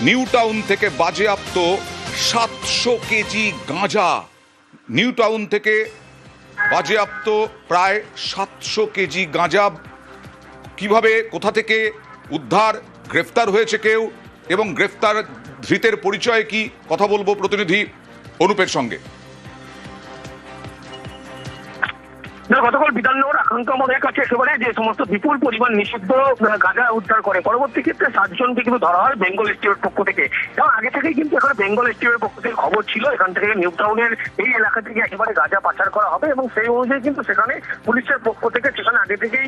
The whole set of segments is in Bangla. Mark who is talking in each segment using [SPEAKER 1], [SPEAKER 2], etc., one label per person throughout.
[SPEAKER 1] নিউ টাউন থেকে বাজেয়াপ্ত সাতশো কেজি গাঁজা। নিউ টাউন থেকে বাজেয়াপ্ত প্রায় সাতশো কেজি গাঁজা। কীভাবে, কোথা থেকে উদ্ধার, গ্রেফতার হয়েছে কেউ এবং গ্রেফতার ধৃতের পরিচয় কি? কথা বলব প্রতিনিধি অনুপের সঙ্গে।
[SPEAKER 2] গতকাল বিধাননগর আক্রান্ত আমাদের কাছে একেবারে যে সমস্ত বিপুল পরিমাণ নিষিদ্ধ গাঁজা উদ্ধার করে। পরবর্তী ক্ষেত্রে সাতজনকে কিন্তু ধরা হয় বেঙ্গল স্টিমের পক্ষ থেকে। এবং আগে থেকেই কিন্তু এখানে বেঙ্গল স্টিমের পক্ষ থেকে খবর ছিল, এখান থেকে নিউ টাউনের এই এলাকা থেকে একেবারে গাঁজা পাচার করা হবে এবং সেই অনুযায়ী কিন্তু সেখানে পুলিশের পক্ষ থেকে সেখানে আগে থেকেই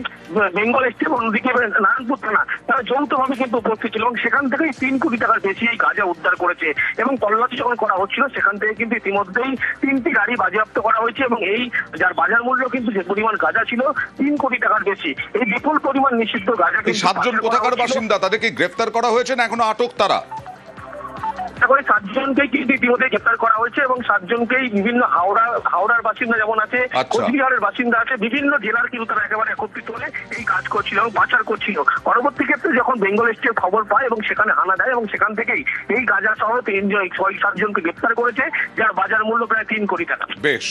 [SPEAKER 2] বেঙ্গল স্টিম অন্যদিকে নারায়ণপুর থানা, তারা যৌথভাবে কিন্তু উপস্থিত ছিল এবং সেখান থেকেই তিন কোটি টাকার বেশি এই গাঁজা উদ্ধার করেছে এবং তল্লাশি যখন করা হচ্ছিল, সেখান থেকে কিন্তু ইতিমধ্যেই তিনটি গাড়ি বাজেয়াপ্ত করা হয়েছে এবং এই, যার বাজার মূল্য কিন্তু যে পরিমাণ গাঁজা ছিল তিন কোটি টাকার বেশি। এই বিপুল পরিমাণ নিষিদ্ধ গাঁজা
[SPEAKER 1] সাতজন কোথাকার বাসিন্দা? তাদেরকে গ্রেফতার করা হয়েছে না এখনও আটক তারা?
[SPEAKER 2] তারপরে সাতজনকে কিন্তু ইতিমধ্যে গ্রেপ্তার করা হয়েছে এবং সাতজনকেই বিভিন্ন হাওড়া হাওড়ার বাসিন্দা যেমন আছে
[SPEAKER 1] আচ্ছা।
[SPEAKER 2] কোচবিহারের বাসিন্দা আছে বিভিন্ন জেলার কিন্তু তারা একেবারে একত্রিত হয়ে এই কাজ করছিল এবং পাচার করছিল। পরবর্তী ক্ষেত্রে যখন বেঙ্গল স্টেট খবর পায় এবং সেখানে হানা দেয় এবং সেখান থেকেই এই গাঁজা সহ তিনজন ছয় সাতজনকে গ্রেপ্তার করেছে যার বাজার মূল্য প্রায় তিন কোটি টাকা।
[SPEAKER 1] বেশ।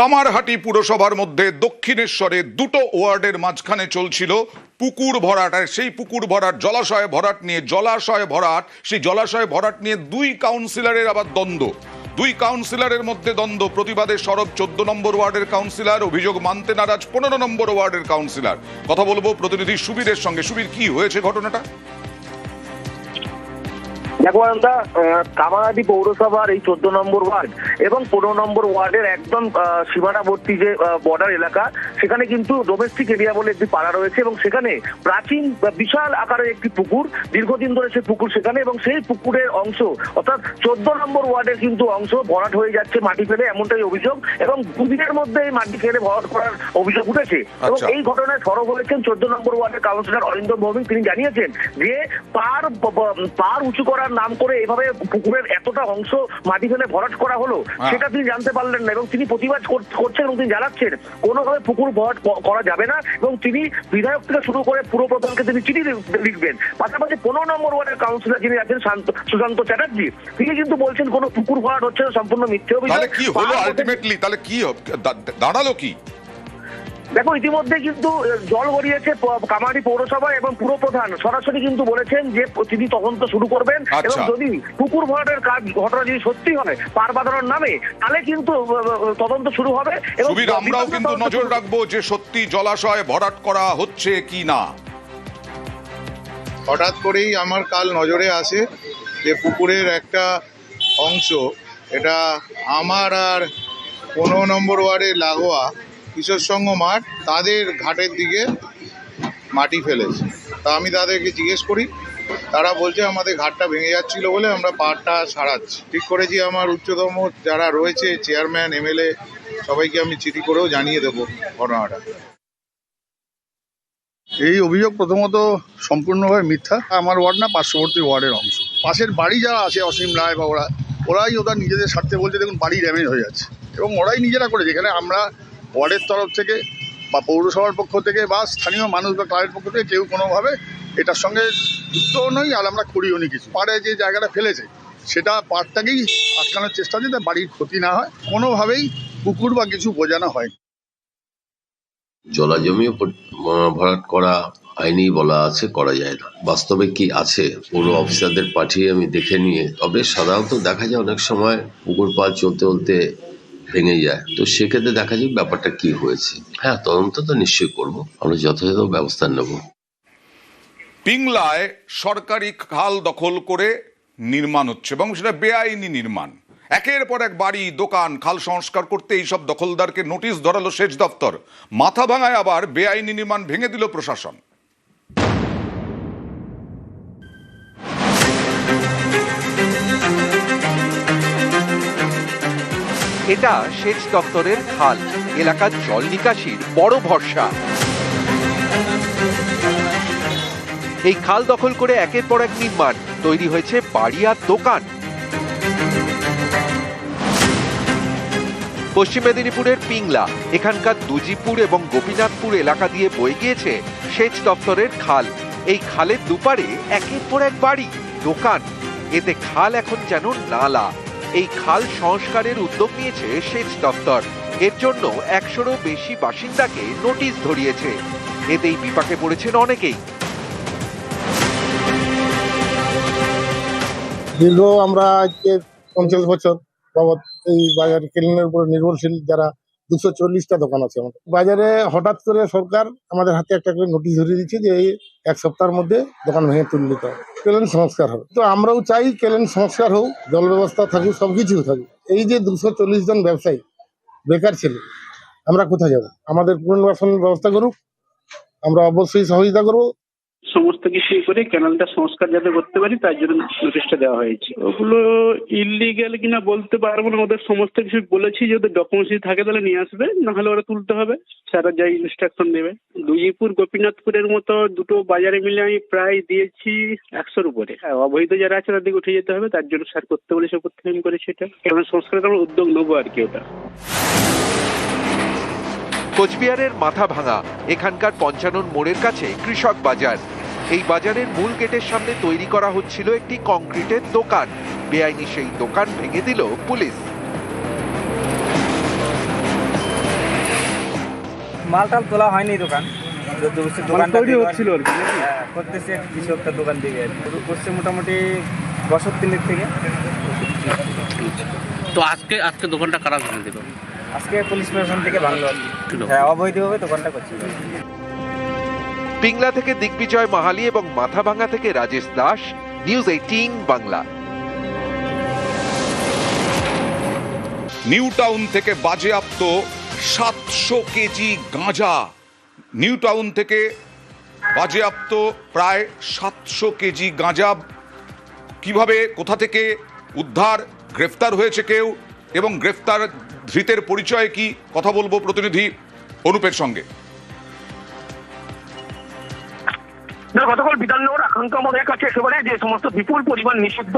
[SPEAKER 1] কামারহাটি পুরসভার মধ্যে দক্ষিণেশ্বরে দুটো ওয়ার্ডের মাঝখানে চলছিল পুকুর ভরাট। আর সেই পুকুর ভরাট, জলাশয় ভরাট নিয়ে, জলাশয় ভরাট, সেই জলাশয় ভরাট নিয়ে দুই কাউন্সিলরের আবার দ্বন্দ্ব। দুই কাউন্সিলরের মধ্যে দ্বন্দ্ব, প্রতিবাদে সরব চোদ্দ নম্বর ওয়ার্ডের কাউন্সিলর অভিযোগ মানতে নারাজ পনেরো নম্বর ওয়ার্ডের কাউন্সিলর কথা বলব প্রতিনিধি সুবীরের সঙ্গে। সুবীর, কি হয়েছে ঘটনাটা?
[SPEAKER 3] দেখো আমরা কামারাদি পৌরসভার এই চোদ্দ নম্বর ওয়ার্ড এবং পনেরো নম্বর ওয়ার্ডের একদম সীমানাবর্তী যে বর্ডার এলাকা সেখানে কিন্তু ডোমেস্টিক এরিয়া বলে একটি পাড়া রয়েছে এবং সেখানে প্রাচীন বিশাল আকারের একটি পুকুর দীর্ঘদিন ধরে সেই পুকুর সেখানে এবং সেই পুকুরের অংশ অর্থাৎ চোদ্দ নম্বর ওয়ার্ডের কিন্তু অংশ ভরাট হয়ে যাচ্ছে মাটি ফেলে এমনটাই অভিযোগ এবং দুদিনের মধ্যে এই মাটি ফেলে ভরাট করার অভিযোগ উঠেছে এবং
[SPEAKER 1] আচ্ছা।
[SPEAKER 3] এই ঘটনায় সরব হয়েছেন চোদ্দ নম্বর ওয়ার্ডের কাউন্সিলর অরিন্দম ভৌমিক তিনি জানিয়েছেন যে পার পার উঁচু করার নাম করে এভাবে পুকুরের এতটা অংশ মাটি ফেলে ভরাট করা হলো
[SPEAKER 1] হ্যাঁ।
[SPEAKER 3] সেটা তিনি জানতে পারলেন না এবং তিনি প্রতিবাদ করছেন এবং তিনি জানাচ্ছেন কোনোভাবে পুকুর ভরাট করা যাবে না এবং তিনি বিধায়ক থেকে শুরু করে পুরো প্রধানকে তিনি চিঠি লিখবেন। পাশাপাশি পনেরো নম্বর ওয়ার্ডের কাউন্সিলর যিনি আছেন শান্ত- সুশান্ত চ্যাটার্জি তিনি কিন্তু বলছেন কোনো পুকুর ভরাট হচ্ছে সম্পূর্ণ মিথ্যে অভিযোগ।
[SPEAKER 1] তাহলে কি হলো আলটিমেটলি তাহলে কি দাঁড়াল কি?
[SPEAKER 3] দেখো ইতিমধ্যে কিন্তু জল গড়িয়েছে কামারহাটি পৌরসভা এবং পুরো প্রধান সরাসরি কিন্তু বলেছেন যে তিনি তদন্ত শুরু করবেন
[SPEAKER 1] আচ্ছা।
[SPEAKER 3] এবং যদি পুকুর ভরাটের কাজ ঘটনা যদি সত্যি হয় পার বাঁধানোর নামে তাহলে কিন্তু তদন্ত শুরু হবে এবং
[SPEAKER 1] আমরাও কিন্তু নজর রাখব যে সত্যি জলাশয় ভরাট করা হচ্ছে কি না
[SPEAKER 4] হঠাৎ করেই আমার কাল নজরে আসে যে পুকুরের একটা অংশ এটা আমার আর পনেরো নম্বর ওয়ার্ডে লাগোয়া কিশোর সংঘ মাঠ তাদের ঘাটের দিকে মাটি ফেলেছে। তা আমি তাদেরকে জিজ্ঞেস করি, তারা বলছে আমাদের ঘাটটা ভেঙে যাচ্ছিল বলে আমরা পাহাড়টা সারাচ্ছি। ঠিক করেছি আমার উচ্চতম যারা রয়েছে, চেয়ারম্যান, এমএলএ, সবাইকে আমি চিঠি করেও জানিয়ে দেবো ঘটনাটা।
[SPEAKER 5] এই অভিযোগ প্রথমত সম্পূর্ণভাবে মিথ্যা। আমার ওয়ার্ড না, পার্শ্ববর্তী ওয়ার্ডের অংশ। পাশের বাড়ি যারা আছে, অসীম রায় বা ওরা, ওরাই ওটা নিজেদের স্বার্থে বলছে, দেখুন, বাড়ি ড্যামেজ হয়ে যাচ্ছে। এবং ওরাই নিজেরা করেছে। এখানে আমরা ওয়ার্ডের তরফ থেকে বা পৌরসভার পক্ষ থেকে বা স্থানীয় মানুষ বা ক্লাবের পক্ষ থেকে কেউ কোনোভাবে এটার সঙ্গে যুক্তও নই, আর আমরা করিও নি কিছু। পাড়ে যে জায়গাটা ফেলেছে, সেটা পাড়টাকেই আটকানোর চেষ্টা যাতে বাড়ির ক্ষতি না হয়। কোনোভাবেই পুকুর বা কিছু বোঝানো হয়
[SPEAKER 6] জলা জমিও পর- ভরাট করা আইনি বলা আছে, করা যায় না। বাস্তবে কি আছে? পৌর অফিসারদের পাঠিয়ে আমি দেখে নিয়ে তবে সাধারণত দেখা যায় অনেক সময় পুকুর পাল চলতে চলতে ভেঙে যায়। তো সেক্ষেত্রে দেখা যাক ব্যাপারটা কি হয়েছে। হ্যাঁ তদন্ত তো নিশ্চয়ই করব। আমরা যথাযথ ব্যবস্থা নেব।
[SPEAKER 1] পিংলায় সরকারি খাল দখল করে নির্মাণ হচ্ছে এবং সেটা বেআইনি নির্মাণ। একের পর এক বাড়ি, দোকান, খাল সংস্কার করতে এইসব দখলদারকে নোটিশ ধরালো সেচ দফতর মাথা ভাঙায় আবার বেআইনি নির্মাণ ভেঙে দিল প্রশাসন।
[SPEAKER 7] এটা সেচ দপ্তরের খাল। এলাকার জল নিকাশির বড় ভরসা। এই খাল দখল করে একের পর এক নির্মাণ। তৈরি হয়েছে বাড়ি আর দোকান। পশ্চিম মেদিনীপুরের পিংলা। এখানকার দুজিপুর এবং গোপীনাথপুর এলাকা দিয়ে বয়ে গিয়েছে সেচ দপ্তরের খাল। এই খালের দুপারে একের পর এক বাড়ি, দোকান। এতে খাল এখন যেন নালা। এই খাল সংস্কারের উদ্যোগ নিয়েছে সেচ দপ্তর। এর জন্য একশোরও বেশি বাসিন্দাকে নোটিশ ধরিয়েছে। এতেই বিপাকে পড়েছেন অনেকেই।
[SPEAKER 8] দীর্ঘ আমরা আজকে পঞ্চাশ বছর বাবদ এই বাজার কেলেনের উপর নির্ভরশীল যারা দুশো চল্লিশটা দোকান আছে আমাদের। বাজারে হঠাৎ করে সরকার আমাদের হাতে একটা করে নোটিশ ধরিয়ে দিচ্ছে যে এই এক সপ্তাহের মধ্যে দোকান ভেঙে তুললে তো কেলেন সংস্কার হবে। তো আমরাও চাই কেলেন সংস্কার হোক, জল ব্যবস্থা থাকুক, সব কিছু থাকুক। এই যে দুশো চল্লিশ জন ব্যবসায়ী, বেকার ছিল, আমরা কোথায় যাব? আমাদের পুনর্বাসন ব্যবস্থা করুক, আমরা অবশ্যই সহযোগিতা করব।
[SPEAKER 9] সমস্ত কিছু করে ক্যানালটা সংস্কার যাতে করতে পারি, তার জন্য নোটিশটা দেওয়া হয়েছে। ওগুলো ইলিগ্যাল কিনা বলতে পারব না, ওদের সমস্ত কিছু বলেছি, যদি ডকুমেন্টস থাকে তাহলে নিয়ে আসবে না হলে ওরা তুলতে হবে। স্যারা যাই ইনস্ট্রাকশন দেবে। দুইপুর গোপীনাথপুরের মতো দুটো বাজারে মিলে আমি প্রায় দিয়েছি একশোর উপরে। হ্যাঁ অবৈধ যারা আছে তাদেরকে উঠে যেতে হবে, তার জন্য স্যার করতে বলেছে করতে আমি করেছি এটা। এবং সংস্কারের আমরা উদ্যোগ নেব আর কি ওটা।
[SPEAKER 7] কোচবিহারের মাথা ভাঙা এখানকার পঞ্চানন মোড়ের কাছে কৃষক বাজার। এই বাজারের মূল গেটের সামনে তৈরি করা হচ্ছিল একটি কংক্রিটের দোকান। বেআইনি সেই দোকান ভেঙে দিল পুলিশ।
[SPEAKER 10] মাল টাল তোলা হয়নি দোকান।
[SPEAKER 9] তৈরি হচ্ছিল?
[SPEAKER 10] হ্যাঁ, করতেছে কিছু একটা দোকান দিকে শুরু করছে মোটামুটি বছর তিনের থেকে।
[SPEAKER 11] তো আজকে আজকে দোকানটা কারা ভেঙে দিল?
[SPEAKER 10] আজকে পুলিশ প্রশাসন থেকে ভাঙলো হ্যাঁ অবৈধভাবে দোকানটা করছিল
[SPEAKER 7] পিংলা থেকে দিগ্বিজয় মাহালি এবং মাথাভাঙা থেকে Rajesh Das news eighteen Bangla.
[SPEAKER 1] New town থেকে বাজেয়াপ্ত সাতশো কেজি গাঁজা। নিউ টাউন থেকে বাজেয়াপ্ত প্রায় সাতশো কেজি গাঁজা। কীভাবে কোথা থেকে উদ্ধার গ্রেফতার হয়েছে কেউ এবং গ্রেফতার ধৃতের পরিচয় কি কথা বলব প্রতিনিধি অনুপের সঙ্গে?
[SPEAKER 2] গতকাল বিধাননগর আক্রান্ত আমাদের কাছে একেবারে যে সমস্ত বিপুল পরিমাণ নিষিদ্ধ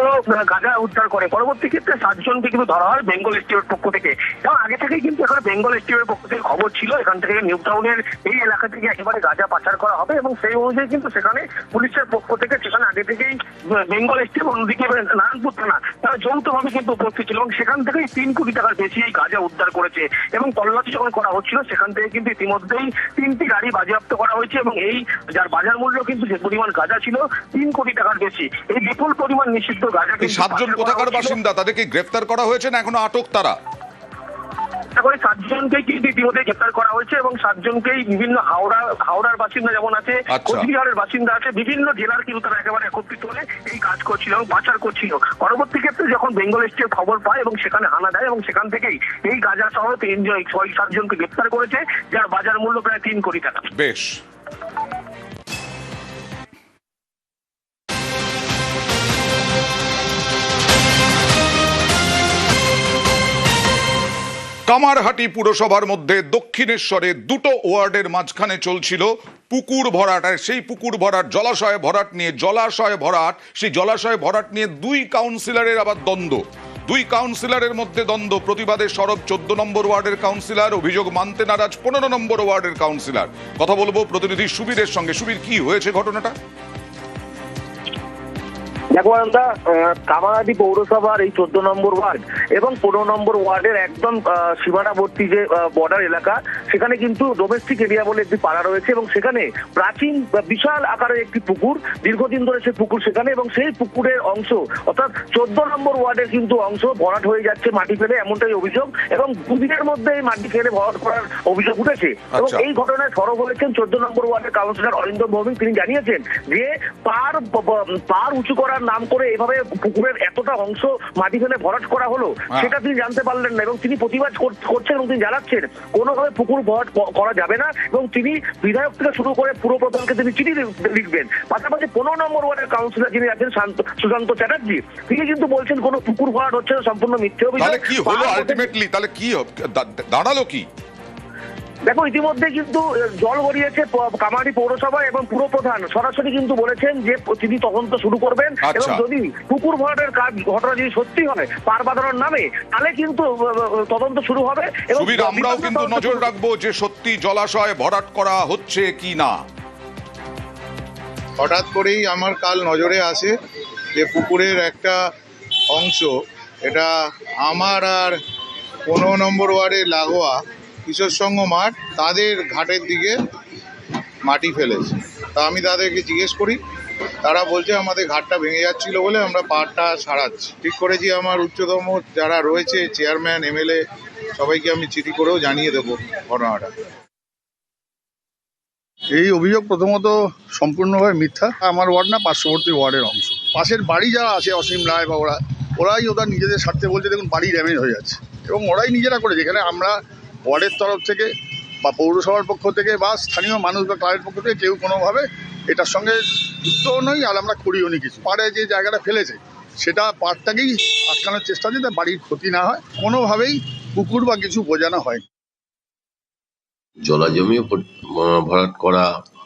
[SPEAKER 2] গাঁজা উদ্ধার করে। পরবর্তী ক্ষেত্রে সাতজনকে কিন্তু ধরা হয় বেঙ্গল স্টিওর পক্ষ থেকে। এবং আগে থেকেই কিন্তু এখানে বেঙ্গল স্টিওর পক্ষ থেকে খবর ছিল। এখান থেকে নিউ টাউনের এই এলাকা থেকে একেবারে গাঁজা পাচার করা হবে এবং সেই অনুযায়ী কিন্তু সেখানে পুলিশের পক্ষ থেকে সেখানে আগে থেকেই বেঙ্গল স্টিওর অন্যদিকে নারায়ণপুর থানা, তারা যৌথভাবে কিন্তু উপস্থিত ছিল এবং সেখান থেকেই তিন কোটি টাকার বেশি এই গাঁজা উদ্ধার করেছে এবং তল্লাশি যখন করা হচ্ছিল, সেখান থেকে কিন্তু ইতিমধ্যেই তিনটি গাড়ি বাজেয়াপ্ত করা হয়েছে এবং এই, যার বাজার মূল্য কিন্তু যে পরিমাণ গাঁজা ছিল তিন কোটি টাকার বেশি। এই বিপুল পরিমাণ নিষিদ্ধ গাঁজা
[SPEAKER 1] সাতজন কোথাকার বাসিন্দা? তাদেরকে গ্রেফতার করা হয়েছে না এখনও আটক তারা?
[SPEAKER 2] তারপরে সাতজনকে কিন্তু ইতিমধ্যে গ্রেপ্তার করা হয়েছে এবং সাতজনকেই বিভিন্ন হাওড়া হাওড়ার বাসিন্দা যেমন আছে
[SPEAKER 1] আচ্ছা।
[SPEAKER 2] কোচবিহারের বাসিন্দা আছে বিভিন্ন জেলার কিন্তু তারা একেবারে একত্রিত হলে এই কাজ করছিল এবং পাচার করছিল। পরবর্তী ক্ষেত্রে যখন বেঙ্গল স্টেট খবর পায় এবং সেখানে হানা দেয় এবং সেখান থেকেই এই গাঁজা সহ তিনজন ছয় সাতজনকে গ্রেপ্তার করেছে যার বাজার মূল্য প্রায় তিন কোটি টাকা।
[SPEAKER 1] বেশ। কামারহাটি পুরসভার মধ্যে দক্ষিণেশ্বরে দুটো ওয়ার্ডের মাঝখানে চলছিল পুকুর ভরাট। আর সেই পুকুর ভরাট, জলাশয় ভরাট নিয়ে, জলাশয় ভরাট, সেই জলাশয় ভরাট নিয়ে দুই কাউন্সিলরের আবার দ্বন্দ্ব। দুই কাউন্সিলরের মধ্যে দ্বন্দ্ব, প্রতিবাদে সরব চোদ্দ নম্বর ওয়ার্ডের কাউন্সিলর অভিযোগ মানতে নারাজ পনেরো নম্বর ওয়ার্ডের কাউন্সিলর কথা বলব প্রতিনিধি সুবীরের সঙ্গে। সুবীর, কি হয়েছে ঘটনাটা?
[SPEAKER 3] দেখো আমরা কামারাদি পৌরসভার এই চোদ্দ নম্বর ওয়ার্ড এবং পনেরো নম্বর ওয়ার্ডের একদম সীমানাবর্তী যে বর্ডার এলাকা সেখানে কিন্তু ডোমেস্টিক এরিয়া বলে একটি পাড়া রয়েছে এবং সেখানে প্রাচীন বিশাল আকারের একটি পুকুর দীর্ঘদিন ধরে সেই পুকুর সেখানে এবং সেই পুকুরের অংশ অর্থাৎ চোদ্দ নম্বর ওয়ার্ডের কিন্তু অংশ ভরাট হয়ে যাচ্ছে মাটি ফেলে এমনটাই অভিযোগ এবং দুদিনের মধ্যে এই মাটি ফেলে ভরাট করার অভিযোগ উঠেছে এবং
[SPEAKER 1] আচ্ছা।
[SPEAKER 3] এই ঘটনায় সরব হয়েছেন চোদ্দ নম্বর ওয়ার্ডের কাউন্সিলর অরিন্দম ভৌমিক তিনি জানিয়েছেন যে পার পার উঁচু করার নাম করে এভাবে পুকুরের এতটা অংশ মাটি ফেলে ভরাট করা হলো
[SPEAKER 1] হ্যাঁ।
[SPEAKER 3] সেটা তিনি জানতে পারলেন না এবং তিনি প্রতিবাদ করছেন এবং তিনি জানাচ্ছেন কোনোভাবে পুকুর ভরাট করা যাবে না এবং তিনি বিধায়ক থেকে শুরু করে পুরো প্রধানকে তিনি চিঠি লিখবেন। পাশাপাশি পনেরো নম্বর ওয়ার্ডের কাউন্সিলর যিনি আছেন সুশান্ত চ্যাটার্জি তিনি কিন্তু বলছেন কোনো পুকুর ভরাট হচ্ছে না, সম্পূর্ণ মিথ্যে অভিযোগ।
[SPEAKER 1] তাহলে কি হলো আলটিমেটলি তাহলে কি দাঁড়াল কি?
[SPEAKER 3] দেখো ইতিমধ্যে কিন্তু জল গড়িয়েছে কামারহাটি পৌরসভা এবং পুর প্রধান সরাসরি কিন্তু বলেছেন যে তিনি তদন্ত শুরু করবেন।
[SPEAKER 1] আচ্ছা।
[SPEAKER 3] এবং যদি পুকুর ভরাটের কাজ ঘটনা যদি সত্যি হয় পার বাঁধানোর নামে তাহলে কিন্তু তদন্ত শুরু হবে।
[SPEAKER 1] সুবীর আমরাও কিন্তু নজর রাখব যে সত্যি জলাশয় ভরাট করা হচ্ছে কি না।
[SPEAKER 4] হঠাৎ করেই আমার কাল নজরে আসে যে পুকুরের একটা অংশ এটা আমার আর পনেরো নম্বর ওয়ার্ডে লাগোয়া কিশোর সংঘ মাঠ তাদের ঘাটের দিকে মাটি ফেলেছে। তা আমি তাদেরকে জিজ্ঞেস করি, তারা বলছে আমাদের ঘাটটা ভেঙে যাচ্ছিল বলে আমরা পাহাড়টা সারাচ্ছি। ঠিক করেছি আমার উচ্চতম যারা রয়েছে, চেয়ারম্যান, এমএলএ, সবাইকে আমি চিঠি করেও জানিয়ে দেবো ঘটনাটা।
[SPEAKER 5] এই অভিযোগ প্রথমত সম্পূর্ণভাবে মিথ্যা। আমার ওয়ার্ড না, পার্শ্ববর্তী ওয়ার্ডের অংশ। পাশের বাড়ি যারা আছে, অসীম রায় বা ওরা, ওরাই ওদের নিজেদের স্বার্থে বলছে, দেখুন বাড়ি ড্যামেজ হয়ে যাচ্ছে। এবং ওরাই নিজেরা করেছে। এখানে আমরা ওয়ার্ডের তরফ থেকে বা পৌরসভার পক্ষ থেকে বা স্থানীয় মানুষ বা ক্লাবের পক্ষ থেকে কেউ কোনোভাবে এটার সঙ্গে যুক্তও নই, আর আমরা করিও নি কিছু। পাড়ে যে জায়গাটা ফেলেছে, সেটা পাড়টাকেই আটকানোর চেষ্টা যাতে বাড়ির ক্ষতি না হয়। কোনোভাবেই পুকুর বা কিছু বোঝানো হয়
[SPEAKER 6] জলা জমি ভরাট করা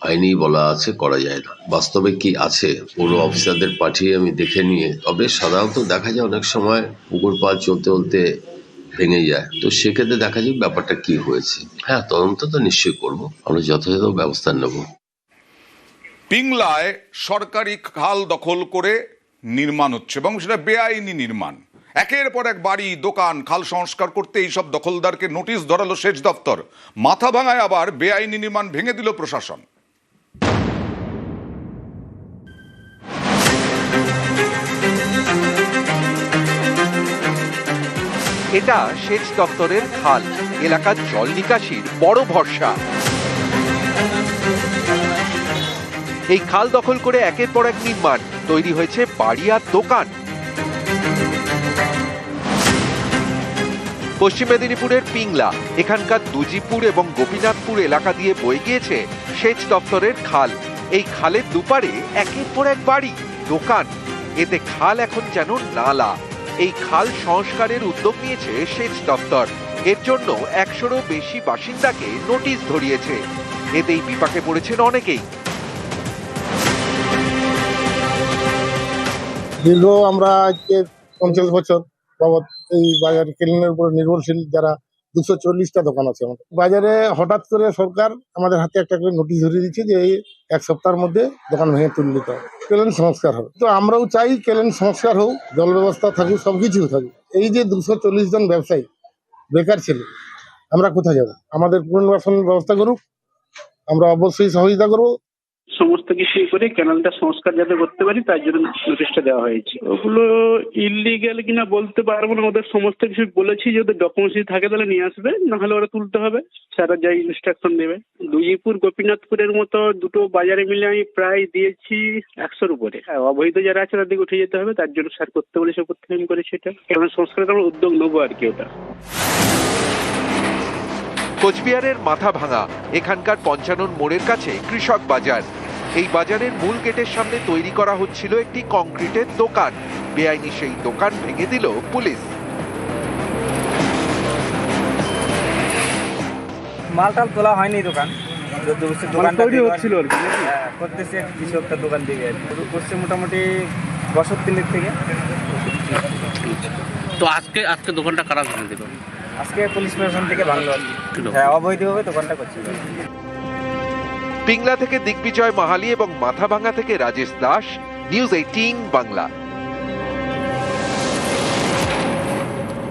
[SPEAKER 6] আইনি বলা আছে, করা যায় না। বাস্তবে কি আছে? পৌর অফিসারদের পাঠিয়ে আমি দেখে নিয়ে তবে সাধারণত দেখা যায় অনেক সময় পুকুর পাড় চলতে চলতে ভেঙে যায়। তো সেক্ষেত্রে দেখা যায় ব্যাপারটা কি হয়েছে। হ্যাঁ তদন্ত তো নিশ্চয়ই করব। আমরা যথাযথ ব্যবস্থা নেব।
[SPEAKER 1] পিংলায় সরকারি খাল দখল করে নির্মাণ হচ্ছে এবং সেটা বেআইনি নির্মাণ। একের পর এক বাড়ি, দোকান, খাল সংস্কার করতে এইসব দখলদারকে নোটিশ ধরালো সেচ দপ্তর। মাথা ভাঙায় আবার বেআইনি নির্মাণ ভেঙে দিল প্রশাসন।
[SPEAKER 7] এটা সেচ দপ্তরের খাল, এলাকার জল নিকাশির বড় ভরসা। এই খাল দখল করে একের পর এক নির্মাণ, তৈরি হয়েছে বাড়ি আর দোকান। পশ্চিম মেদিনীপুরের পিংলা, এখানকার দুজিপুর এবং গোপীনাথপুর এলাকা দিয়ে বয়ে গিয়েছে সেচ দপ্তরের খাল। এই খালের দুপারে একের পর এক বাড়ি, দোকান। এতে খাল এখন যেন নালা। এই খাল সংস্কারের উদ্যোগ নিয়েছে সেচ দপ্তর। এর জন্য একশোরও বেশি বাসিন্দাকে নোটিশ ধরিয়েছে। এতেই বিপাকে পড়েছেন অনেকেই।
[SPEAKER 8] দীর্ঘ আমরা আজকে পঞ্চাশ বছর বাবদ এই বাজার কেলিনের উপর নির্ভরশীল যারা দুশো চল্লিশটা দোকান আছে আমাদের। বাজারে হঠাৎ করে সরকার আমাদের হাতে একটা করে নোটিশ ধরিয়ে দিচ্ছে যে এই এক সপ্তাহের মধ্যে দোকান ভেঙে তুলে দিতে হবে। কেলেন সংস্কার হবে। তো আমরাও চাই কেলেন সংস্কার হোক, জল ব্যবস্থা থাকুক, সব কিছু থাকুক। এই যে দুশো চল্লিশ জন ব্যবসায়ী, বেকার ছিল, আমরা কোথায় যাব? আমাদের পুনর্বাসন ব্যবস্থা করুক, আমরা অবশ্যই সহযোগিতা করব।
[SPEAKER 9] সমস্ত কিছু করে ক্যানালটা সংস্কার যাতে করতে পারি, তার জন্য নোটিশটা দেওয়া হয়েছে। ওগুলো ইলিগ্যাল কিনা বলতে পারব না, ওদের সমস্ত কিছু বলেছি যে ওদের ডকুমেন্টস যদি থাকে তাহলে নিয়ে আসবে, নাহলে ওরা তুলতে হবে। স্যাররা যাই ইনস্ট্রাকশন দেবে। দুইপুর গোপীনাথপুরের মতো দুটো বাজারে মিলে আমি প্রায় দিয়েছি একশোর উপরে। হ্যাঁ অবৈধ যারা আছে তাদেরকে উঠে যেতে হবে, তার জন্য স্যার করতে বলেছে থেকে আমি করেছি এটা। এখানে সংস্কারের আমরা উদ্যোগ নেব আর কি ওটা।
[SPEAKER 7] কোচবিহারের মাথা ভাঙা এখানকার পঞ্চানন মোড়ের কাছে কৃষক বাজার। এই বাজারের মূল গেটের সামনে তৈরি করা হচ্ছিল একটি কংক্রিটের দোকান। বেআইনি সেই দোকান ভেঙে দিল পুলিশ।
[SPEAKER 10] মাল টাল তোলা হয়নি দোকান। চোদ্দ দোকান
[SPEAKER 9] তৈরি হচ্ছিল আর কি
[SPEAKER 10] করতেছে কিছু একটা দোকান দিকে আর কি। শুরু করছে মোটামুটি বছর তিনের থেকে।
[SPEAKER 11] তো আজকে আজকে দোকানটা কারা ভেঙে দিল?
[SPEAKER 10] আজকে পুলিশ প্রশাসন থেকে ভাঙলো। হ্যাঁ অবৈধভাবে দোকানটা করছিল।
[SPEAKER 7] পিংলা থেকে দিগ্বিজয় মাহালি এবং মাথাভাঙ্গা থেকে রাজেশ দাস নিউজ এইটিন বাংলা।